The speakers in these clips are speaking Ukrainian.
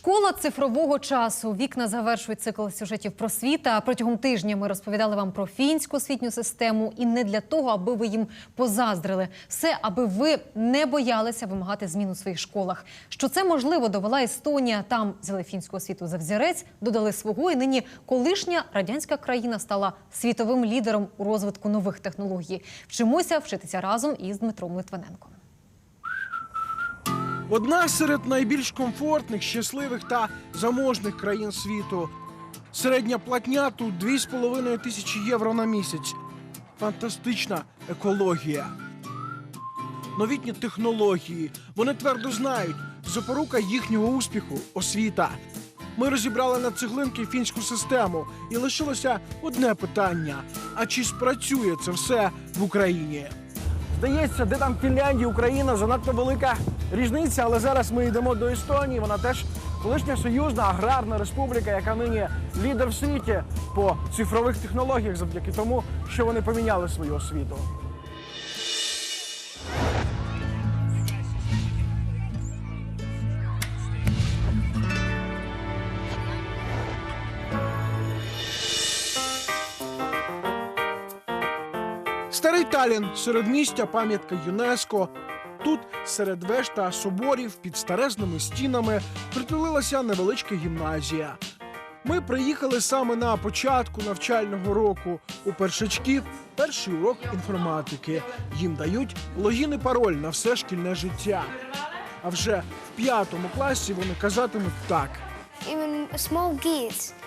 Школа цифрового часу. Вікна завершують цикл сюжетів про світ. А протягом тижня ми розповідали вам про фінську освітню систему. І не для того, аби ви їм позаздрили. Все, аби ви не боялися вимагати змін у своїх школах. Що це можливо довела Естонія. Там взяли фінську освіту за взірець, додали свого. І нині колишня радянська країна стала світовим лідером у розвитку нових технологій. Вчимося вчитися разом із Дмитром Литвиненком. Одна серед найбільш комфортних, щасливих та заможних країн світу. Середня платня тут 2,5 тисячі євро на місяць. Фантастична екологія. Новітні технології. Вони твердо знають, запорука їхнього успіху освіта. Ми розібрали на цеглинки фінську систему, і лишилося одне питання: а чи спрацює це все в Україні? Здається, де там Фінляндія, Україна занадто велика різниця, але зараз ми йдемо до Естонії. Вона теж колишня союзна аграрна республіка, яка нині лідер в світі по цифрових технологіях завдяки тому, що вони поміняли свою освіту. Старий Талін середмістя, пам'ятка ЮНЕСКО. Тут серед веж та соборів під старезними стінами притулилася невеличка гімназія. Ми приїхали саме на початку навчального року. У першачків перший урок інформатики. Їм дають логін і пароль на все шкільне життя. А вже в п'ятому класі вони казатимуть так.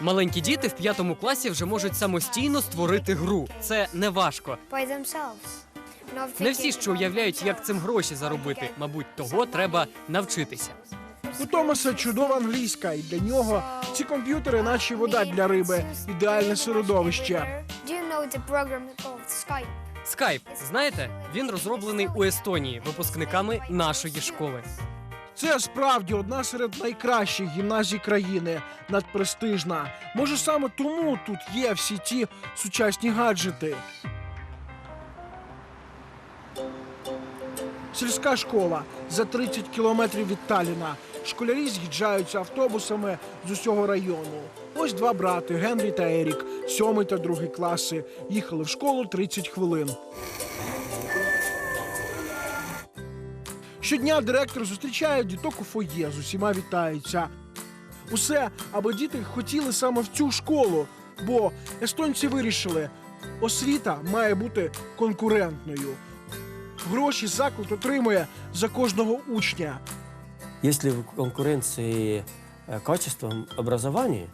Маленькі діти в п'ятому класі вже можуть самостійно створити гру. Це не важко. Не всі що уявляють, як цим гроші заробити. Мабуть, того треба навчитися. У Томаса чудова англійська, і для нього ці комп'ютери, наче вода для риби, ідеальне середовище. Skype? Скайп, знаєте, він розроблений у Естонії випускниками нашої школи. Це справді одна серед найкращих гімназій країни, надпрестижна. Може, саме тому тут є всі ті сучасні гаджети. Сільська школа за 30 кілометрів від Таліна. Школярі з'їжджаються автобусами з усього району. Ось два брати Генрі та Ерік, сьомий та другий класи. Їхали в школу 30 хвилин. Щодня директор зустрічає діток у фоє, з усіма вітається. Усе, аби діти хотіли саме в цю школу, бо естонці вирішили, освіта має бути конкурентною. Гроші заклад отримує за кожного учня. Если в конкуренции э, качеством образования,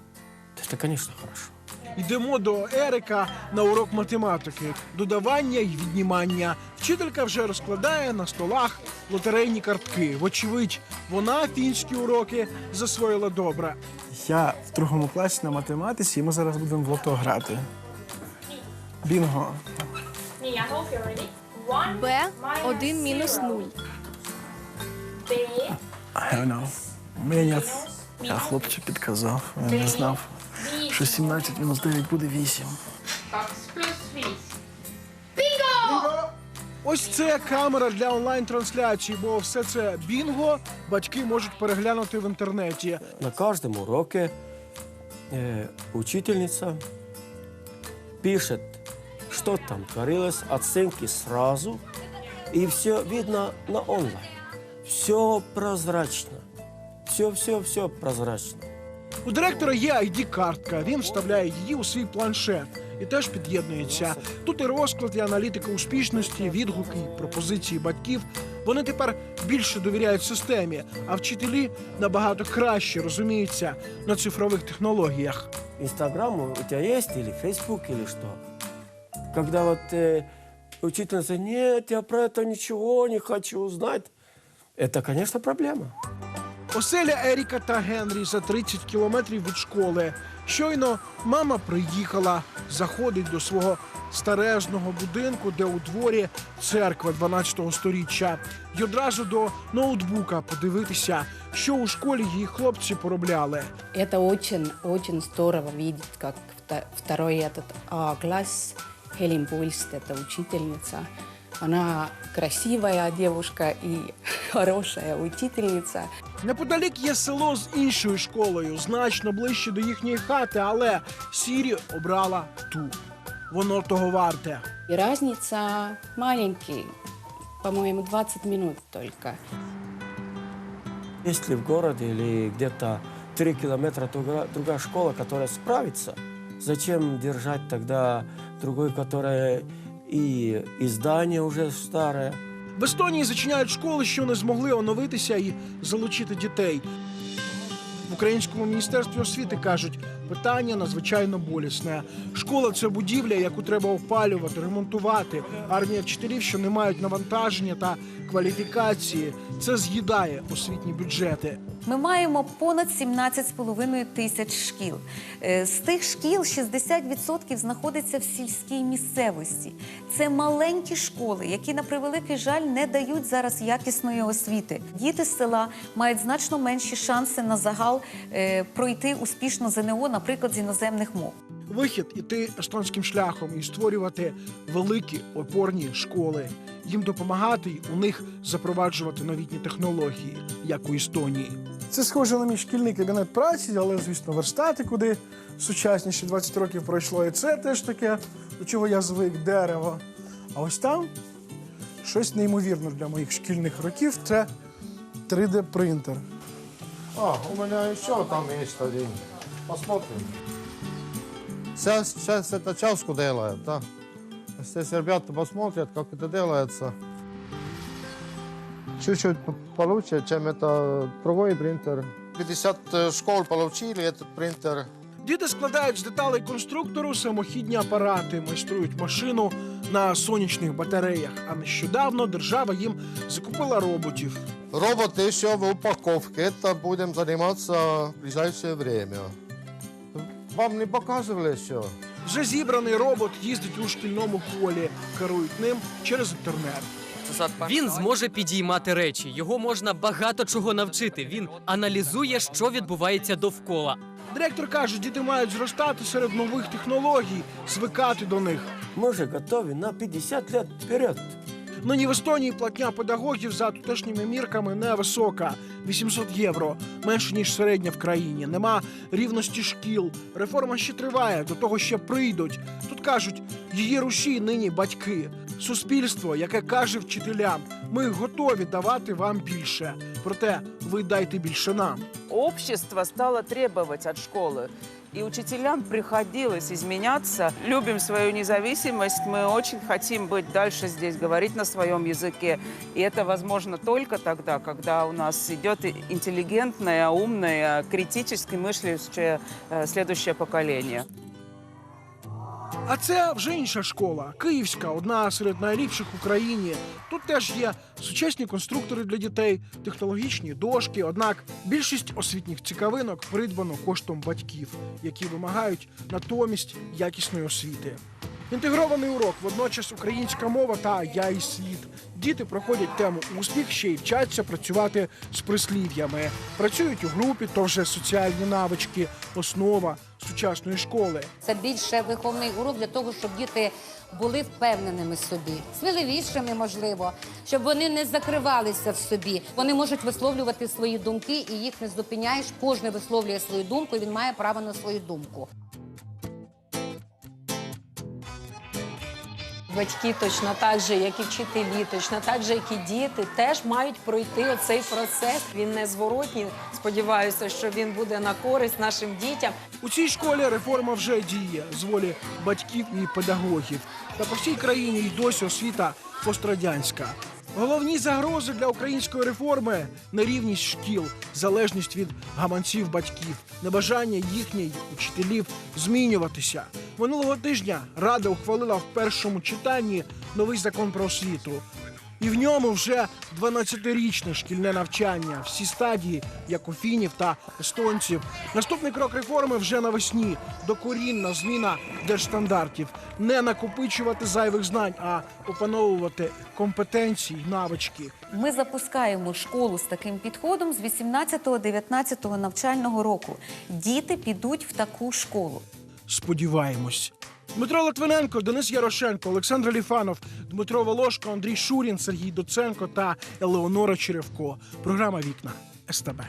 то это, конечно, хорошо. Йдемо до Ерика на урок математики, додавання й віднімання. Вчителька вже розкладає на столах лотерейні картки. Вочевидь, вона фінські уроки засвоїла добре. Я в другому класі на математиці, і ми зараз будемо в лото грати. Бінго. Nii, I hope you're ready. Б 1 мінус 0. B I don't know. Мені. Я хлопчик підказав, я не знав, що 17 мінус 9 буде 8. kaks pluss viis. Ось це камера для онлайн-трансляції, бо все це бінго батьки можуть переглянути в інтернеті. На каждом уроке э, учительница пишет, что там творилось, оценки сразу, и все видно на онлайн. Все прозрачно. Все-все-все прозрачно. У директора є ID-картка. Він вставляє її у свій планшет і теж під'єднується. Тут і розклад, і аналітика успішності, відгуки, і пропозиції батьків. Вони тепер більше довіряють системі, а вчителі набагато краще розуміються на цифрових технологіях. Инстаграм у тебя есть или Фейсбук или что? Когда вот э, учительница, нет, я про это ничего не хочу знать, это, конечно, проблема. Оселя Еріка та Генрі за 30 кілометрів від школи. Щойно мама приїхала, заходить до свого старезного будинку, де у дворі церква 12 сторіччя, й одразу до ноутбука подивитися, що у школі її хлопці поробляли. Это очень, очень здорово видеть, как вто- второй этот а, класс Хелен Пульст, это учительница, Она красивая девушка и хорошая учительница. Неподалік є село з іншою школою, значно ближче до їхньої хати, але Сірі обрала ту. Воно того варте. И разница маленький, по-моему, 20 минут только. Если в городе или где-то 3 километра другая школа, которая справится, зачем держать тогда другой, которая и, и здание уже старое? В Естонії зачиняють школи, що не змогли оновитися і залучити дітей. В українському міністерстві освіти кажуть, питання надзвичайно болісне. Школа це будівля, яку треба опалювати, ремонтувати. Армія вчителів, що не мають навантаження та кваліфікації, це з'їдає освітні бюджети. Ми маємо понад 17,5 тисяч шкіл. Е, З тих шкіл 60% знаходиться в сільській місцевості. Це маленькі школи, які на превеликий жаль не дають зараз якісної освіти. Діти з села мають значно менші шанси на загал е, пройти успішно ЗНО, наприклад, з іноземних мов. Вихід іти естонським шляхом і створювати великі опорні школи. Їм допомагати й у них запроваджувати новітні технології, як у Естонії. Це схоже на мій шкільний кабінет праці, але, звісно, верстати, куди сучасніше 20 років пройшло. І це теж таке, до чого я звик, дерево. А ось там щось неймовірне для моїх шкільних років це 3D-принтер. А, у меня еще там есть один. Посмотрим. Сейчас, сейчас это часку делают, да. Здесь ребята посмотрят, как это делается. Чуть-чуть п- получше, чем это другой принтер. 50 э, школ получили этот принтер. Діти складають з деталей конструктору самохідні апарати, майструють машину на сонячних батареях. А нещодавно держава їм закупила роботів. Робот еще в упаковке. Это будем заниматься в ближайшее время. Вам не показывали еще? Вже зібраний робот їздить у шкільному холі, керують ним через інтернет. Він зможе підіймати речі. Його можна багато чого навчити. Він аналізує, що відбувається довкола. Директор каже, діти мають зростати серед нових технологій, звикати до них. Ми вже готові на 50 років вперед. Нині в Естонії платня педагогів за тутешніми мірками невисока 800 євро, менше ніж середня в країні. Нема рівності шкіл. Реформа ще триває, до того ще прийдуть. Тут кажуть, її руші нині батьки. Суспільство, яке каже вчителям: ми готові давати вам більше. Проте ви дайте більше нам. Общество стало требовать от школы. И учителям приходилось изменяться. Любим свою независимость, мы очень хотим быть дальше здесь, говорить на своем языке. И это возможно только тогда, когда у нас идет интеллигентное, умное, критически мыслящее э, следующее поколение. А це вже інша школа, київська, одна серед найліпших в Україні. Тут теж є сучасні конструктори для дітей, технологічні дошки. Однак більшість освітніх цікавинок придбано коштом батьків, які вимагають натомість якісної освіти. Інтегрований урок, водночас українська мова та я і світ. Діти проходять тему успіх, ще й вчаться працювати з прислів'ями. Працюють у групі, то вже соціальні навички, основа сучасної школи. Це більше виховний урок для того, щоб діти були впевненими собі, сміливішими, можливо, щоб вони не закривалися в собі. Вони можуть висловлювати свої думки, і їх не зупиняєш. Кожен висловлює свою думку, і він має право на свою думку. Батьки точно так же, як і вчителі, точно так же, як і діти, теж мають пройти оцей процес. Він незворотній. Сподіваюся, що він буде на користь нашим дітям. У цій школі реформа вже діє з волі батьків і педагогів. Та по всій країні й досі освіта пострадянська. Головні загрози для української реформи нерівність шкіл, залежність від гаманців батьків, небажання їхніх учителів змінюватися. Минулого тижня Рада ухвалила в першому читанні новий закон про освіту. І в ньому вже 12-річне шкільне навчання, всі стадії, як у фінів та естонців. Наступний крок реформи вже навесні. Докорінна зміна держстандартів. Не накопичувати зайвих знань, а опановувати компетенції, навички. Ми запускаємо школу з таким підходом з 18-19 навчального року. Діти підуть в таку школу. Сподіваємось. Дмитро Литвиненко, Денис Ярошенко, Олександр Ліфанов, Дмитро Волошко, Андрій Шурін, Сергій Доценко та Елеонора Черевко. Програма Вікна СТБ.